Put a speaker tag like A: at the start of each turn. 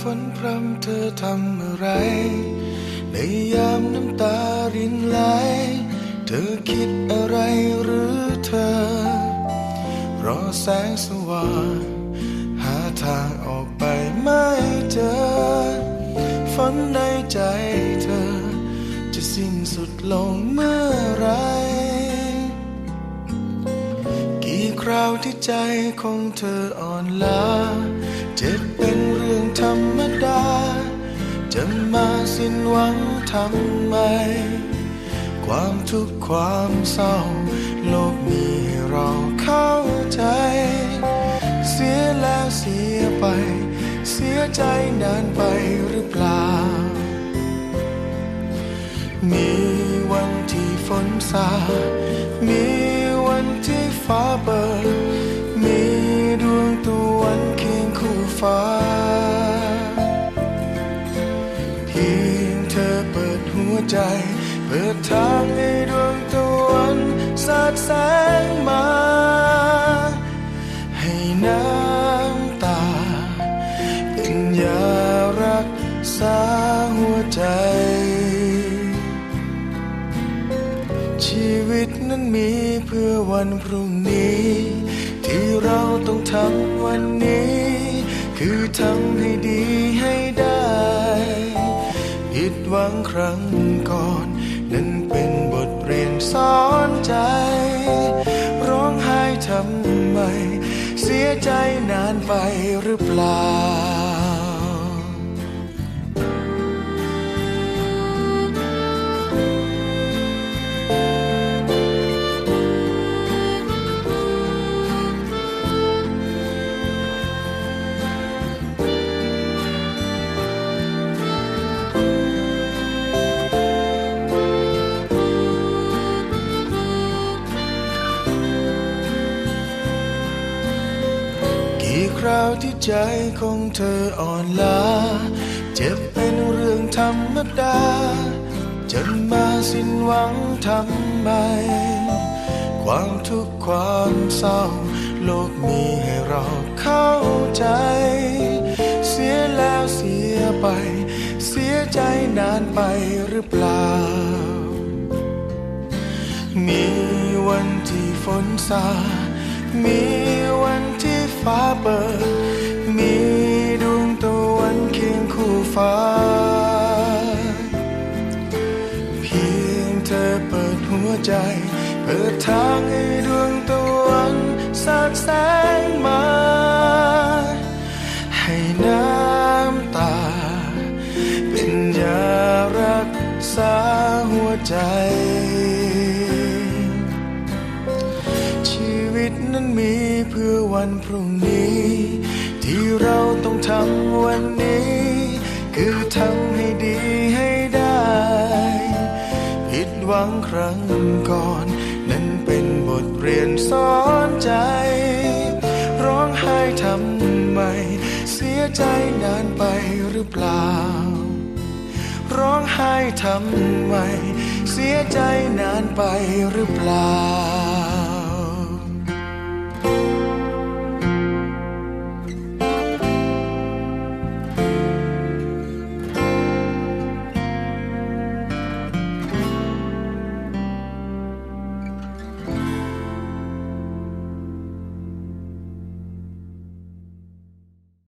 A: ฝนพรำเธอทำอะไร ในยามน้ำตารินไหล เธอคิดอะไรหรือเธอ รอแสงสว่างหาทางออกไปไม่เจอฝันในใจเธอ จะสิ้นสุดลงเมื่อไร กี่คราวที่ใจของเธออ่อนล้าเจ็บเป็นเรื่อง ธรรมดา จะมาสิ้นหวังทำไม ความทุกข์ความเศร้า โลกมีให้เราเข้าใจ เสียแล้วเสียไป เสียใจนานไปหรือเปล่า มีวันที่ฝนสามีวันที่ฟ้าเปิด มีดวงตะวันเคียงคู่ฟ้า ใจ เปิดทางให้ดวงตะวันสาดแสงมา ให้น้ำตา เป็นยารักษาหัวใจ ชีวิตนั้นมีเพื่อวันพรุ่งนี้ ที่เราต้องทำวันนี้ คือทำให้ดีให้ได้ หวังครั้งก่อน นั้นเป็นบทเรียนสอนใจ ร้องไห้ทำไม เสียใจนานไปหรือเปล่า กี่คราวที่ใจของเธออ่อนล้า เจ็บเป็นเรื่องธรรมดาจะมาสิ้นหวังทำไม ความทุกข์ความเศร้า โลกมีให้เราเข้าใจ เสียแล้วเสียไป เสียใจนานไปหรือเปล่า มีวันที่ฝนสามี ฟ้าเปิด มีดวงตะวันเคียงคู่ฟ้า เพียงเธอเปิดหัวใจ เปิดทางให้ดวงตะวันสาดแสงมา ให้น้ำตา เป็นยารักษาหัวใจ วันพรุ่งนี้ ที่เราต้องทำวันนี้ คือทำให้ดีให้ได้ ผิดหวังครั้งก่อน นั้นเป็นบทเรียนสอนใจ ร้องไห้ทำไม เสียใจนานไปหรือเปล่า ร้องไห้ทำไม เสียใจนานไปหรือเปล่า